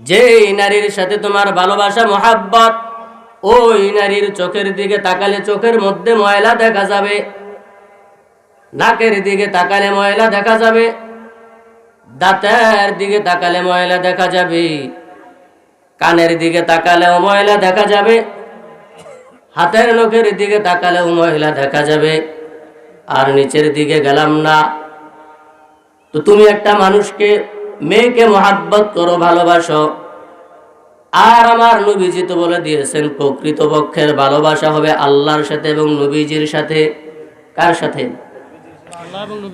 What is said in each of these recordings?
যেই নারীর সাথে তোমার ভালোবাসা, মহাব্বত, ওই নারীর চোখের দিকে তাকালে চোখের মধ্যে ময়লা দেখা যাবে। নাকের দিকে তাকালে ময়লা দেখা যাবে। দাঁতের দিকে তাকালে ময়লা দেখা যাবে। কানের দিকে তাকালেও ময়লা দেখা যাবে। হাতের নখের দিকে তাকালেও ময়লা দেখা যাবে। আর নিচের দিকে গেলাম না। তো তুমি একটা মানুষকে মেয়েকে মহাব্বত করো, ভালোবাসো। আর আমার নবীজি তো বলে দিয়েছেন প্রকৃত পক্ষের ভালোবাসা হবে আল্লাহর সাথে এবং নবীজির সাথে। কার সাথে?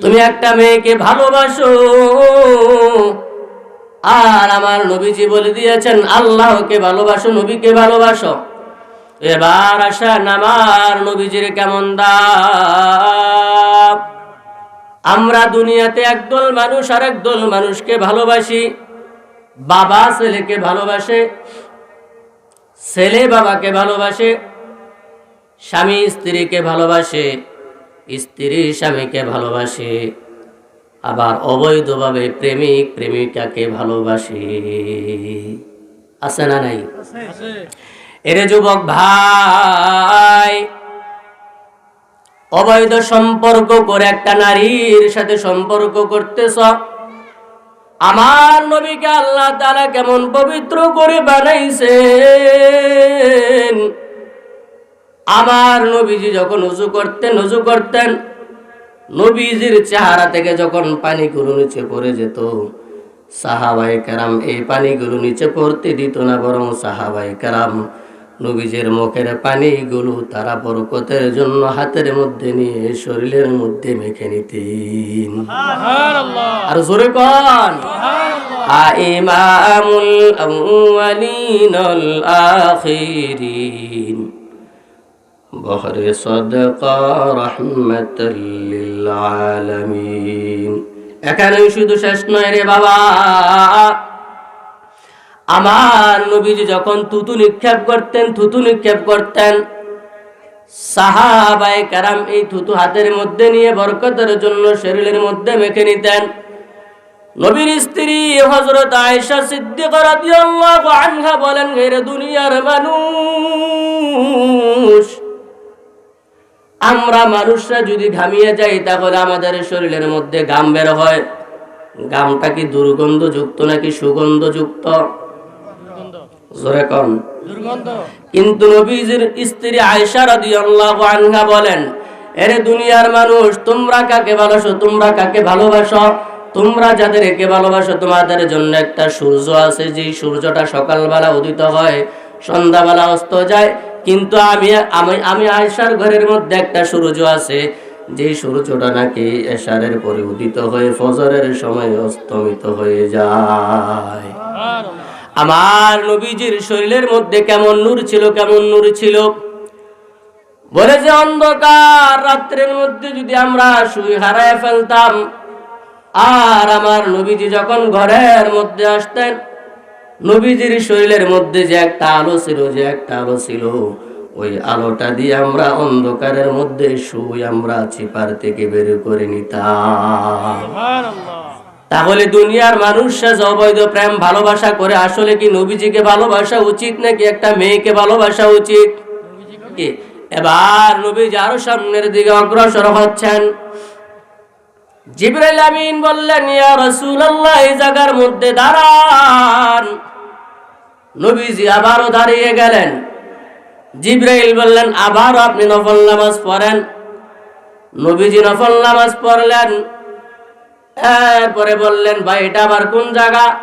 তুমি একটা মেয়েকে ভালোবাসো। আর আমার নবীজি বলে দিয়েছেন, আল্লাহকে ভালোবাসো, নবীকে ভালোবাসো। এবার আসেন আমার নবীজির কেমন দাম? আমরা দুনিয়াতে একদল মানুষ আর একদল মানুষকে ভালোবাসি। বাবা ছেলেকে ভালোবাসে ছেলে বাবাকে ভালোবাসে স্বামী স্ত্রীকে ভালোবাসে স্ত্রী স্বামীকে ভালোবাসে। আবার অবৈধভাবে প্রেমিক প্রেমিকাকে ভালোবাসে। আছে না নাই? এরে যুবক ভাই অবৈধ সম্পর্ক করে একটা নারীর সাথে সম্পর্ক করতেছ। আমার নবীকে আল্লাহ তারা কেমন পবিত্র করে বানাইছেন। আমার নবীজি যখন উজু করতেন উজু করতেন, নবীজির চেহারা থেকে যখন পানি পানিগুলো নিচে পড়ে যেত সাহাবাই কারাম এই পানি পানিগুলো নিচে পড়তে দিত না, বরং সাহাবাই কারাম নবীজের মুখের পানিগুলো তারা বরকতের জন্য হাতের মধ্যে নিয়ে শরীরের মধ্যে মেখে নিতেন। আর জোরে কন। ইমামুল আউয়ালিন আল আখিরিন বহরে সদকা রহমতুল্লিল আলামিন। এখানে শুধু শেষ নয় রে বাবা। আমার নবীজি যখন থুতু নিক্ষেপ করতেন, থুতু নিক্ষেপ করতেন সাহাবাই কারাম এই থুতু হাতের মধ্যে নিয়ে বরকতের জন্য শরীরের মধ্যে মেখে নিতেন। নবীর স্ত্রী হজরত আয়েশা সিদ্দিক রাদিয়াল্লাহু আনহা বলেন এর দুনিয়ার মানুষ, আমরা মানুষরা যদি ঘামিয়ে যাই, তাহলে আমাদের শরীরের মধ্যে গাম বের হয়। গামটা কি দুর্গন্ধযুক্ত নাকি সুগন্ধযুক্ত? জোরে কন। কিন্তু নবীজির স্ত্রী রাদিয়াল্লাহু আনহা বলেন এরে দুনিয়ার মানুষ তোমরা কাকে ভালোবাসো? তোমরা কাকে ভালোবাসো? তোমরা ভালোবাসো তোমাদের জন্য একটা সূর্য আছে। সূর্যটা সকালবেলা উদিত হয় সন্ধ্যাবেলা অস্ত যায়। কিন্তু আমি আমি আমি আয়েশার ঘরের মধ্যে একটা সূর্য আছে। যে সূর্যটা নাকি এশারের পরে উদিত হয়ে ফজরের সময় অস্তমিত হয়ে যায়। আমার নবীজির শরীরের মধ্যে কেমন নূর ছিল, কেমন নূর ছিল? বলে যে অন্ধকার রাত্রের মধ্যে যদি আমরা শুই হারায় ফেলতাম, আর আমার নবীজি যখন ঘরের মধ্যে আসতেন, নবীজির শরীরের মধ্যে যে একটা আলো ছিল, যে একটা আলো ছিল, ওই আলোটা দিয়ে আমরা অন্ধকারের মধ্যে শুই আমরা চিপার থেকে বের করে নিতাম। তাহলে দুনিয়ার মানুষরা যে অবৈধ প্রেম ভালোবাসা করে, আসলে কি নবীজিকে ভালোবাসা উচিত নাকি একটা মেয়েকে ভালোবাসা উচিত? এবার নবীজি আরও সামনের দিকে অগ্রসর হচ্ছেন। জিবরাইল আমিন বললেন, ইয়া রাসূলুল্লাহ, এই জায়গার মধ্যে দাঁড়ান। নবীজি আবারও দাঁড়িয়ে গেলেন। জিব্রাইল বললেন আবারও আপনি নফল নামাজ পড়েন। নবীজি নফল নামাজ পড়লেন। এরপরে বললেন, ভাই, এটা আবার কোন জায়গা?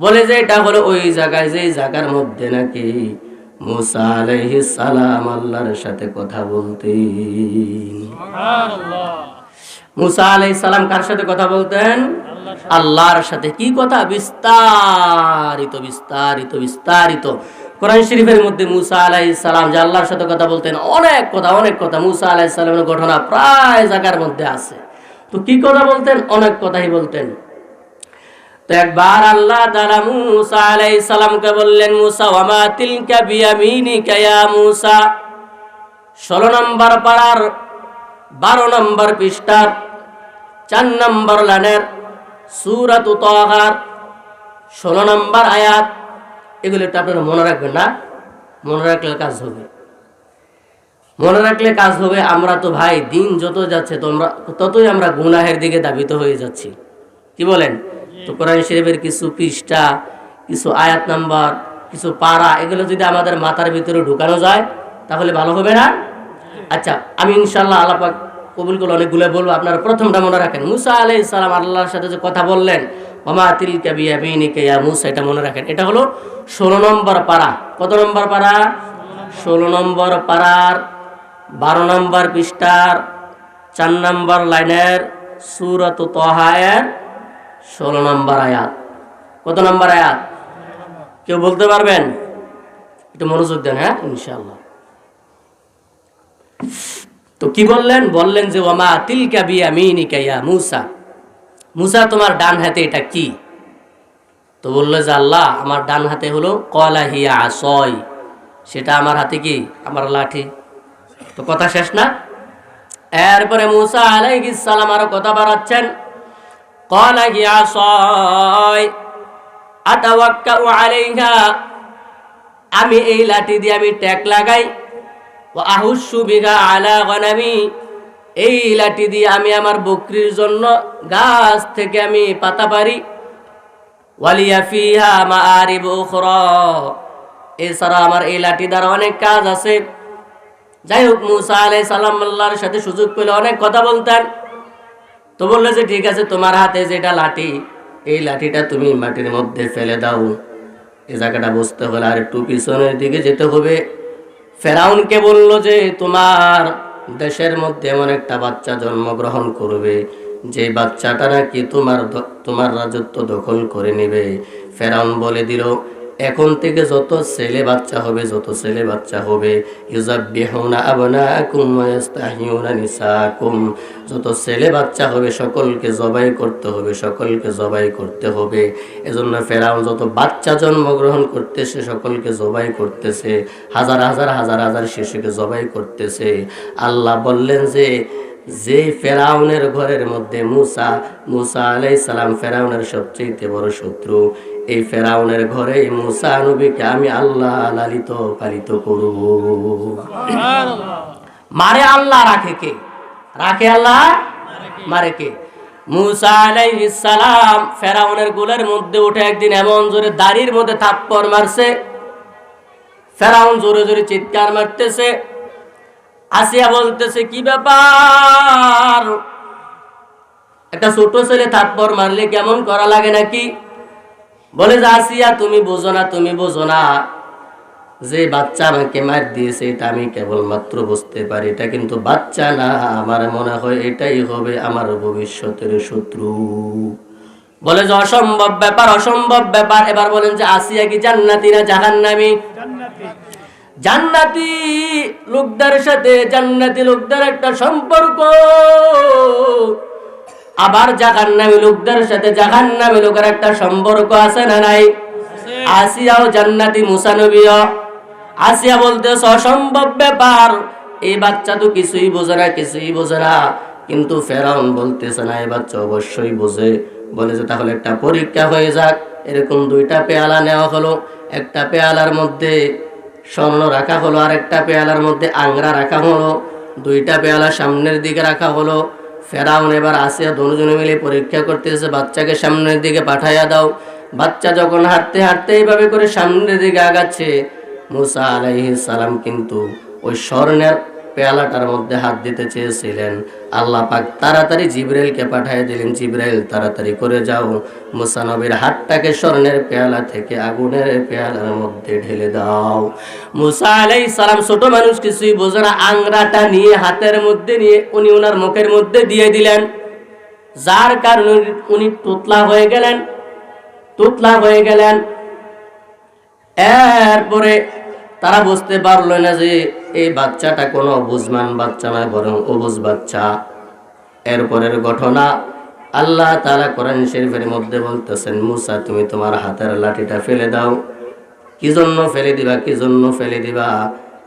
বলে যে, এটা হলো ওই জায়গায় যে জায়গার মধ্যে নাকি সালাম আল্লাহর সাথে কথা বলতেন। মুসা সালাম কার সাথে কথা বলতেন? আল্লাহর সাথে। কি কথা? বিস্তারিত বিস্তারিত বিস্তারিত। কোরআন শরীফের মধ্যে মুসা আলাইহিস সালাম যে আল্লাহর সাথে কথা বলতেন, অনেক কথা অনেক কথা মুসা আলাইহিস সালামের ঘটনা প্রায় জায়গার মধ্যে আছে। তো কি কথা বলতেন? অনেক কথাই বলতেন। তো একবার আল্লাহ তাআলা মুসা আলাইহিস সালামকে বললেন, মুসা, ওয়ামা তিলকা বিয়ামিনিকা ইয়া মুসা? 16 নম্বর পাড়ার 12 নম্বর পৃষ্ঠার, চার নম্বর লানের সুরাত তাহার, ষোলো নম্বর আয়াত, এগুলো একটু আপনারা মনে রাখবেন না? মনে রাখলে কাজ হবে। মনে রাখলে কাজ হবে, আমরা তো ভাই, দিন যত যাচ্ছে, তোমরা ততই আমরা গুনাহের দিকে দাবিত হয়ে যাচ্ছি। কি বলেন? তো কোরআন শরীফের কিছু পৃষ্ঠা, কিছু আয়াত নাম্বার, কিছু পারা, এগুলো যদি আমাদের মাথার ভিতরে ঢুকানো যায়, তাহলে ভালো হবে না? আচ্ছা আমি ইনশাল্লাহ আল্লাপাক কবুল করে অনেকগুলো বলব। আপনারা প্রথমটা মনে রাখেন, মুসা আলাই সালাম আল্লাহর সাথে যে কথা বললেন মামা তিল কাবিয়া বিনিকে ইয়া মুসা এটা মনে রাখেন। এটা হলো ষোলো নম্বর পাড়া কত নম্বর পাড়া ষোলো নম্বর পাড়ার বারো নম্বর পৃষ্ঠার চার নম্বর লাইনের সুরত তহায়ের ষোলো নম্বর আয়াত। কত নম্বর আয়াত? কেউ বলতে পারবেন? একটু মনোযোগ দেন হ্যাঁ? ইনশাল্লাহ তো কি বললেন? বললেন যে ওমা তিলকা বিয়া মিনিকা ইয়া মুসা। মুসা তোমার ডান হাতে এটা কি? তো বলল যে, আল্লাহ, আমার ডান হাতে হলো কলা হিয়া আসয় সেটা আমার হাতে কি? আমার লাঠি। তো কথা শেষ না? এরপরে মুসা আলাইহিস সালাম আরও কথা বাড়াচ্ছেন। কলা হিয়া আসয় আতাওয়াক্কাউ আলাইহা আমি এই লাঠি দিয়ে আমি ট্যাক লাগাই। ও আহুসু বিঘা আলা গনামি এই লাঠি দিয়ে আমি আমার বকরির জন্য গাছ থেকে আমি পাতা পারি ওয়ালিয়া ফিহা মাআরিব উখরা এছাড়া আমার এই লাঠি দ্বারা অনেক কাজ আছে। যাই হোক, মুসা আলাই সালাম আল্লাহর সাথে সুযোগ পেলে অনেক কথা বলতেন। তো বলল যে, ঠিক আছে, তোমার হাতে যেটা লাঠি, এই লাঠিটা তুমি মাটির মধ্যে ফেলে দাও। এ জায়গাটা বুঝতে হলে আর একটু পিছনের দিকে যেতে হবে। ফেরাউনকে বলল যে, তোমার দেশের মধ্যে এমন একটা বাচ্চা জন্মগ্রহণ করবে, যে বাচ্চাটা নাকি তোমার তোমার রাজত্ব দখল করে নেবে। ফেরাউন বলে দিল এখন থেকে যত ছেলে বাচ্চা হবে, যত ছেলে বাচ্চা হবে যত ছেলে বাচ্চা হবে, সকলকে জবাই করতে হবে, সকলকে জবাই করতে হবে। এজন্য ফেরাউন যত বাচ্চা জন্মগ্রহণ করতেছে, সকলকে জবাই করতেছে। হাজার হাজার হাজার হাজার শিশুকে জবাই করতেছে। আল্লাহ বললেন যে যে ফেরাউনের ঘরের মধ্যে মুসা মুসা আলাই সালাম ফেরাউনের সবচেয়ে বড় শত্রু এই ফেরাউনের ঘরে মুসা নবীকে আমি আল্লাহ লালিত পালিত করব। মারে আল্লাহ রাখে কে? রাখে আল্লাহ? মারে কে? মুসা আলাইহিস সালাম ফেরাউনের গোলের মধ্যে উঠে একদিন এমন জোরে দাড়ির মধ্যে থাপ্পড় মারছে ফেরাউন জোরে জোরে চিৎকার মারতেছে আসিয়া বলতেছে, কি ব্যাপার? একটা ছোট ছেলে থাপ্পড় মারলে কেমন করা লাগে নাকি? বলে, যে আসিয়া, তুমি বোঝো না, তুমি বোঝো না। যে বাচ্চা আমাকে মার দিয়েছে, এটা আমি কেবলমাত্র বুঝতে পারি। এটা কিন্তু বাচ্চা না। আমার মনে হয় এটাই হবে আমার ভবিষ্যতের শত্রু। বলে, যে অসম্ভব ব্যাপার অসম্ভব ব্যাপার। এবার বলেন যে, আসিয়া কি জান্নাতি না জাহান্নামী? জান্নাতি লোকদের সাথে জান্নাতি লোকদের একটা সম্পর্ক। আবার জাহান্নামী লোকদের সাথে জাহান্নামী লোকের একটা সম্পর্ক আছে না নাই? আসিয়াও জান্নাতি মুসানবীয় আসিয়া বলতে, অসম্ভব ব্যাপার। এই বাচ্চা তো কিছুই বোঝে না, কিছুই বোঝে না। কিন্তু ফেরাউন বলতেছে না, এই বাচ্চা অবশ্যই বোঝে। বলে যে, তাহলে একটা পরীক্ষা হয়ে যাক। এরকম দুইটা পেয়ালা নেওয়া হলো। একটা পেয়ালার মধ্যে স্বর্ণ রাখা হলো, আরেকটা পেয়ালার মধ্যে আংরা রাখা হলো, দুইটা পেয়ালা সামনের দিকে রাখা হলো। ফেরাউন এবার আসিয়া দুজনে মিলে পরীক্ষা করতেছে, বাচ্চাকে সামনের দিকে পাঠাইয়া দাও। বাচ্চা যখন হাঁটতে হাঁটতে এইভাবে করে সামনের দিকে আগাচ্ছে, মুসা আলাইহিস সালাম কিন্তু ওই স্বর্ণের পেয়ালাটার মধ্যে হাত দিতে চেয়েছিলেন। আল্লাহ পাক তাড়াতাড়ি জিব্রাইলকে পাঠিয়ে দিলেন, জিব্রাইল, তাড়াতাড়ি করে যাও। মুসা নবীর হাতটাকে স্বর্ণের পেয়ালা থেকে আগুনের পেয়ালার মধ্যে ঢেলে দাও। মুসা আলাইহিস সালাম ছোট মানুষ কিছুই বোঝে না, আংরাটা নিয়ে, হাতের মধ্যে নিয়ে, উনি ওনার মুখের মধ্যে দিয়ে দিলেন। যার কারণে উনি- তুতলা হয়ে গেলেন, তুতলা হয়ে গেলেন। এরপরে তারা বুঝতে পারল না যে এই বাচ্চাটা কোনো অবুজমান বাচ্চা নয়, বরং অবুজ বাচ্চা। এরপরের ঘটনা, আল্লাহ তালা কোরআন শরীফের মধ্যে বলতেছেন, মুসা, তুমি তোমার হাতের লাঠিটা ফেলে দাও। কি জন্য ফেলে দিবা? কি জন্য ফেলে দিবা?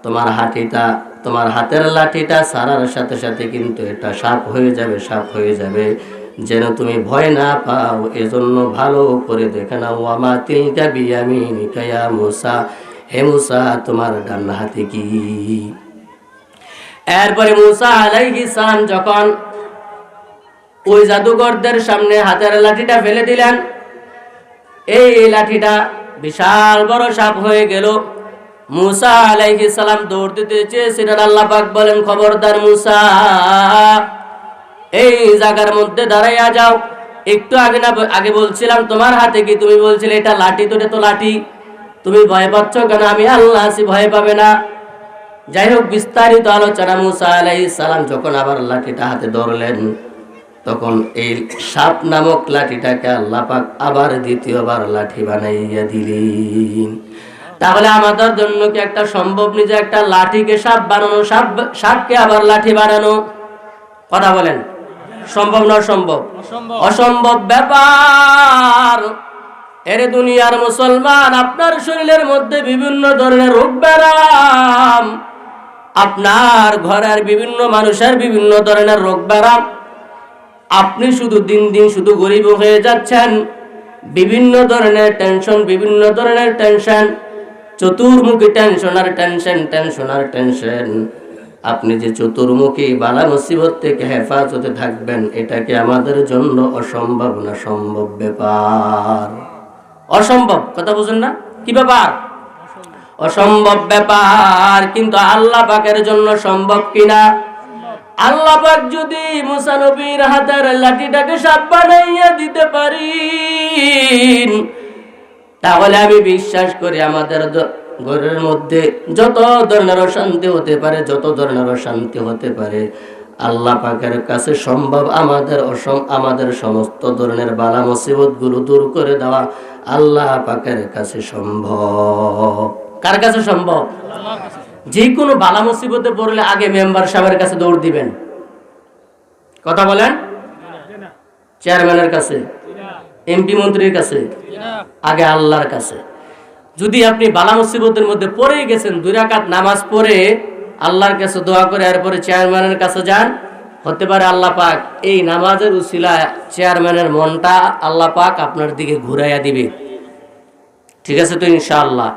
তোমার হাতিটা তোমার হাতের লাঠিটা সারার সাথে সাথে কিন্তু এটা সাপ হয়ে যাবে সাপ হয়ে যাবে। যেন তুমি ভয় না পাও, এজন্য ভালো করে দেখে নাও। ওয়ামা তিলকা বিয়ামিনিকা ইয়া মুসা। হে মুসা, তোমার ডান হাতে কি? এরপরে মুসা আলাইহিস সালাম যখন ওই জাদুঘরদের সামনে হাতের লাঠিটা ফেলে দিলেন, এই লাঠিটা বিশাল বড় সাপ হয়ে গেল। মুসা আলাইহিস সালাম দৌড় দিতে চেয়েছিলেন আল্লাহ পাক বলেন, খবরদার মুসা, এই জায়গার মধ্যে দাঁড়াইয়া যাও। একটু আগে না, আগে বলছিলাম, তোমার হাতে কি? তুমি বলছিলে, এটা লাঠি তো তো লাঠি। তুমি ভয় পাচ্ছ কেন? আমি আল্লাহ আছি ভয় পাবে না। যাই হোক বিস্তারিত আলোচনা মুসা আলাইহিস সালাম যখন আবার লাঠিটা হাতে ধরলেন তখন এই সাপ নামক লাঠিটাকে আল্লাহ পাক আবার দ্বিতীয়বার লাঠি বানাইয়া দিলেন। তাহলে আমাদের জন্য কি একটা সম্ভব নিজে একটা লাঠিকে সাপ বানানো সাপ সাপকে আবার লাঠি বানানো? কথা বলেন। সম্ভব না অসম্ভব। অসম্ভব ব্যাপার। এর দুনিয়ার মুসলমান, আপনার শরীরের মধ্যে বিভিন্ন ধরনের রোগ ব্যারাম। আপনার ঘরের বিভিন্ন মানুষের বিভিন্ন ধরনের রোগ ব্যারাম। আপনি শুধু দিন দিন শুধু গরিব হয়ে যাচ্ছেন। বিভিন্ন ধরনের টেনশন বিভিন্ন ধরনের টেনশন চতুর্মুখী টেনশন আর টেনশন টেনশন আর টেনশন আপনি যে চতুর্মুখী, বালা মুসিবত থেকে হেফাজতে থাকবেন এটাকে আমাদের জন্য অসম্ভব না সম্ভব ব্যাপার? অসম্ভব, কথা বুঝুন না? কি ব্যাপার? অসম্ভব ব্যাপার, কিন্তু আল্লাহ পাকের জন্য সম্ভব কিনা? আল্লাহ পাক যদি মুসা নবীর হাতের লাঠিটাকে সাপ বানাইয়া দিতে পারি তাহলে আমি বিশ্বাস করি আমাদের ঘরের মধ্যে যত ধরনের অশান্তি হতে পারে, যত ধরনের অশান্তি হতে পারে আল্লাহ পাকের কাছে সম্ভব আমাদের অসম, আমাদের সমস্ত ধরনের বালা মুসিবতগুলো দূর করে দেওয়া আল্লাহ পাকের কাছে সম্ভব। কার কাছে সম্ভব? যে কোনো বালা মুসিবতে পড়লে আগে মেম্বার সাহেবের কাছে দৌড় দিবেন। কথা বলেন? চেয়ারম্যানের কাছে? এমপি মন্ত্রীর কাছে? আগে আল্লাহর কাছে। যদি আপনি বালা মুসিবতের মধ্যে পড়ে গেছেন, দুই রাকাত নামাজ পড়ে আল্লাহর কাছে দোয়া করে, এরপরে চেয়ারম্যানের কাছে যান। হতে পারে আল্লাহ পাক এই নামাজের উসিলা চেয়ারম্যানের মনটা আল্লাহ পাক আপনার দিকে ঘুরাইয়া দিবে। ঠিক আছে তো ইনশাআল্লাহ।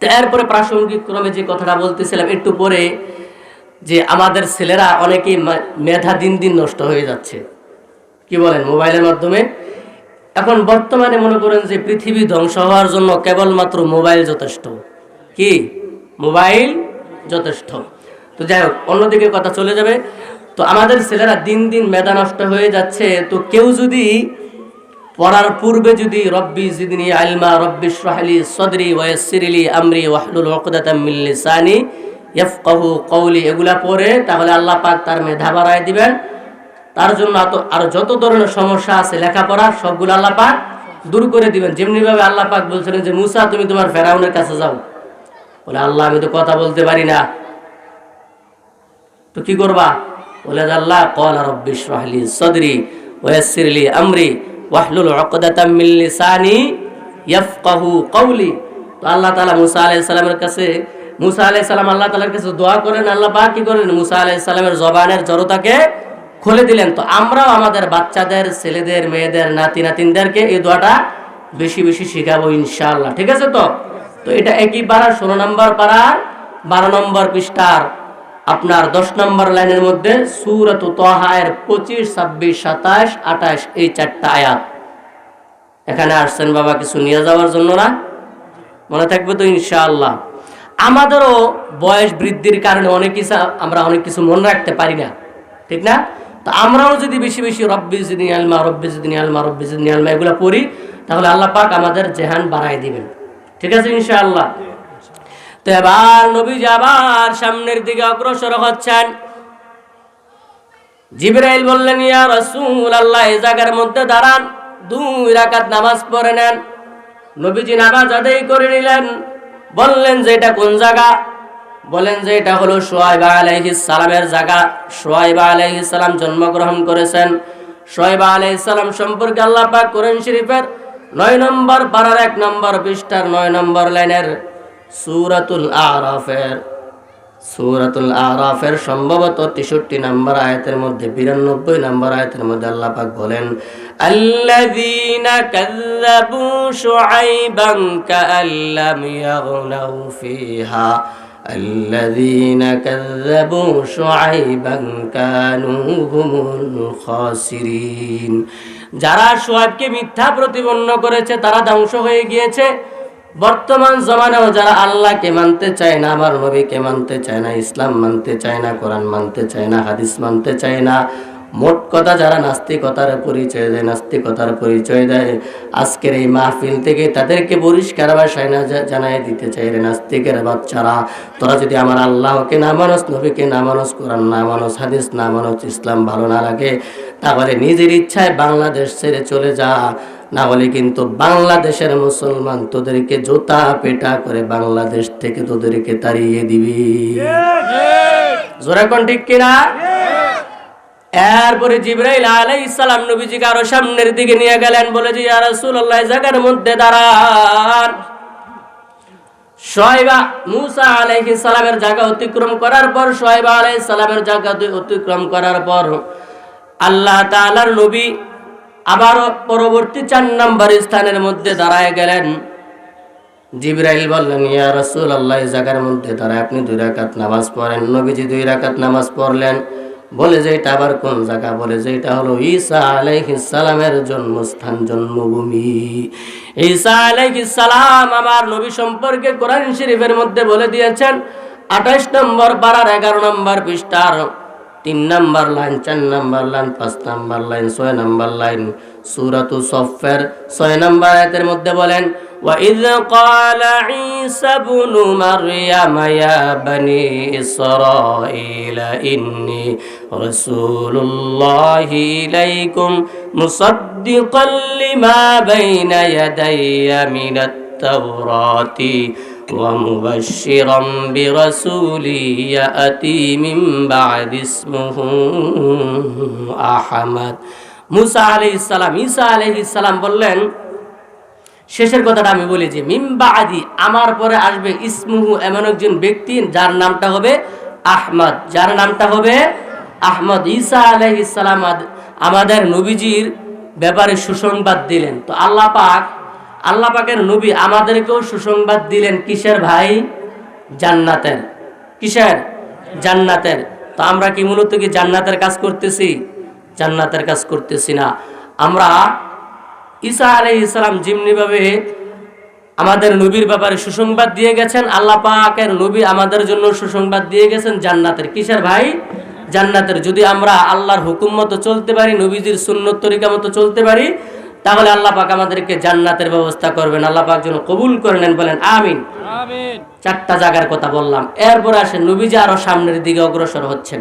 তো এরপরে প্রাসঙ্গিক ক্রমে যে কথাটা বলতেছিলাম, একটু পরে যে আমাদের ছেলেরা অনেকেই মেধা দিন দিন নষ্ট হয়ে যাচ্ছে। কি বলেন মোবাইলের মাধ্যমে? এখন বর্তমানে মনে করেন যে পৃথিবী ধ্বংস হওয়ার জন্য কেবলমাত্র মোবাইল যথেষ্ট। কি? মোবাইল যথেষ্ট। তো যাই হোক, অন্যদিকে কথা চলে যাবে। তো আমাদের ছেলেরা দিন দিন মেধা নষ্ট হয়ে যাচ্ছে। তো কেউ যদি পড়ার পূর্বে যদি রব্বি জিদনি আলমা, রব্বি শ্রাহলি সদরি ওয়াসিরলি আমরি ওয়াহলুল উকদাতাম মিন লিসানি ইয়াফকাহু কওলি, এগুলা পড়ে তাহলে আল্লাহ পাক তার মেধা বাড়ায় দিবেন। তার জন্য আর যত ধরনের সমস্যা আছে, লেখাপড়া, সবগুলো আল্লাহ পাক দূর করে দিবেন। যেমনি ভাবে আল্লাহ পাক বলছিলেন যে, মুসা, তুমি তোমার ফেরাউনের কাছে যাও। বলে, আল্লাহ, আমি তো কথা বলতে পারি না। তো কি করবা? বলে, আল্লাহ কলা রব্বি শ্রাহলি সদরি আমরি ওয়াহলুল তো আল্লাহ মুসা সালামের কাছে, মুসা সালাম আল্লাহ কাছে দোয়া করেন, আল্লাহ কি করেন? মুসা সালামের জবানের জড়তাকে খুলে দিলেন। তো আমরাও আমাদের বাচ্চাদের, ছেলেদের, মেয়েদের নাতি নাতিনদেরকে এই দোয়াটা বেশি বেশি শিখাবো ইনশাআল্লাহ। ঠিক আছে তো? তো এটা একই পাড়ার ষোলো নম্বর পাড়ার বারো নম্বর পৃষ্ঠার আপনার দশ নম্বর লাইনের মধ্যে সুরত তহায়ের পঁচিশ, ছাব্বিশ, সাতাশ, আঠাশ এই চারটা আয়াত। এখানে আসছেন বাবা কিছু নিয়ে যাওয়ার জন্য না? মনে থাকবে তো ইনশাআল্লাহ। আমাদেরও বয়স বৃদ্ধির কারণে অনেক কিছু আমরা অনেক কিছু মনে রাখতে পারি না। ঠিক না? তো আমরাও যদি বেশি বেশি রব্বি জিদিনী আলমা, রব্বি জিদিনী আলমা, রব্বি জিদিনী আলমা এগুলো পড়ি, তাহলে আল্লাহ পাক আমাদের জেহান বাড়াই দিবেন। ঠিক আছে, ইনশাআল্লাহ। তো এবার নবীজি আবার সামনের দিকে অগ্রসর হচ্ছেন। জিবরাইল বললেন, ইয়া রাসূল আল্লাহ এই জায়গার মধ্যে দাঁড়ান, দুই রাকাত নামাজ পড়ে নেন। নবীজি নামাজ আদায় করে নিলেন। বললেন যে, এটা কোন জায়গা? বলেন যে, এটা হলো সোয়াইব আলাইহিস সালামের জায়গা। সোয়াইব আলাইহিস সালাম জন্মগ্রহণ করেছেন। সোয়াইব আলাইহিস সালাম সম্পর্কে আল্লাহ পাক কোরআন শরীফের নয় নম্বর পারার এক নম্বর পৃষ্ঠার নয় নম্বর লাইনের সূরাতুল আরাফের সূরাতুল আরাফের সম্ভবত 63 নম্বর আয়াতের মধ্যে 92 নম্বর আয়াতের মধ্যে আল্লাহ পাক বলেন আল্লাযীনা কাযযাবু শুআইবান কাআল্লাম ইয়াগনাউ ফিহা الذين كذبوا شعيبا كانوا هم الخاسرين যারা সোহাবকে মিথ্যা প্রতিপন্ন করেছে, তারা ধ্বংস হয়ে গিয়েছে। বর্তমান জমানেও যারা আল্লাহকে মানতে চায় না, আমার নবীকে মানতে চায় না, ইসলাম মানতে চায় না, কোরআন মানতে চায় না, হাদিস মানতে চায় না মোট কথা যারা নাস্তিকতার পরিচয় দেয় নাস্তিকতার পরিচয় দেয় আজকের এই মাহফিল থেকে তাদেরকে পরিষ্কার ভাষায় না জানাই দিতে চাই রে নাস্তিকের বাচ্চারা। তোরা যদি আমার আল্লাহকে না মানস নবীকে না মানস কোরআন না মানস হাদিস না মানস ইসলাম ভালো না লাগে তাহলে নিজের ইচ্ছায় বাংলাদেশ ছেড়ে চলে যা। না হলে কিন্তু বাংলাদেশের মুসলমান তোদেরকে জোতা পেটা করে বাংলাদেশ থেকে তোদেরকে তাড়িয়ে দিবি। জোরে কোন ঠিক কিনা? এরপরে জিব্রাইল আলাইহিস সালাম নবীজিকে আরও সামনের দিকে নিয়ে গেলেন, বলে যে, ইয়া রাসূলুল্লাহ জায়গার মধ্যে দাঁড়ান। শোয়েবা মুসা আলাইহিস সালামের জায়গা অতিক্রম করার পর, শোয়েবা আলাইহিস সালামের জায়গা অতিক্রম করার পর আল্লাহ তাআলার নবী আবার পরবর্তী চার নম্বর স্থানের মধ্যে দাঁড়ায় গেলেন। জিব্রাইল বললেন, ইয়া রাসূল আল্লাহ এই জায়গার মধ্যে দাঁড়ায়। আপনি দুই রাকাত নামাজ পড়েন। নবীজি দুই রাকাত নামাজ পড়লেন। বলে যে এটা আবার কোন জায়গা? বলে যে এটা হলো ঈসা সালামের জন্মস্থান, জন্মভূমি। ঈসা সালাম আমার নবী সম্পর্কে কোরআন শরীফের মধ্যে বলে দিয়েছেন, আঠাশ নম্বর পাড়ার এগারো নম্বর পৃষ্ঠার, তিন নম্বর লাইন, চার নম্বর লাইন, পাঁচ নম্বর লাইন, ছয় নম্বর লাইন সুরাতু সফের ছয় নাম্বার আয়াতের মধ্যে বলেন وإذ قال عيسى ابن مريم يا بني إسرائيل إني رسول الله إليكم مصدقا لما بين يدي من التوراة ومبشرا برسول يأتي من بعد اسمه أحمد মুসা আলি ইসালাম ঈসা আলহ ইসালাম বললেন, শেষের কথাটা আমি বলি যে মিম্বা আদি আমার পরে আসবে ইসমুহু এমন একজন ব্যক্তি যার নামটা হবে আহমদ। যার নামটা হবে আহমদ। ঈসা আলহ ইসালাম আমাদের নবীজির ব্যাপারে সুসংবাদ দিলেন। তো আল্লাহ পাক, আল্লাহ পাকের নবী আমাদেরকেও সুসংবাদ দিলেন কিসের ভাই? জান্নাতের। কিসের? জান্নাতের। তো আমরা কি মূলত কি জান্নাতের কাজ করতেছি? জান্নাতের কাজ করতেছি না। আমরা ঈসা আলাই ইসলাম যেমনিভাবে আমাদের নবীর ব্যাপারে সুসংবাদ দিয়ে গেছেন আল্লাহ পাকের নবী আমাদের জন্য সুসংবাদ দিয়ে গেছেন জান্নাতের কিসের ভাই? জান্নাতের। যদি আমরা আল্লাহর হুকুম মতো চলতে পারি নবীজির সুন্নত তরিকা মতো চলতে পারি তাহলে আল্লাহ পাক আমাদেরকে জান্নাতের ব্যবস্থা করবেন। আল্লাহ পাক যেন কবুল করে নেন বলেন আমিন। চারটা জায়গার কথা বললাম। এরপর আসেন নবীজি আরও সামনের দিকে অগ্রসর হচ্ছেন।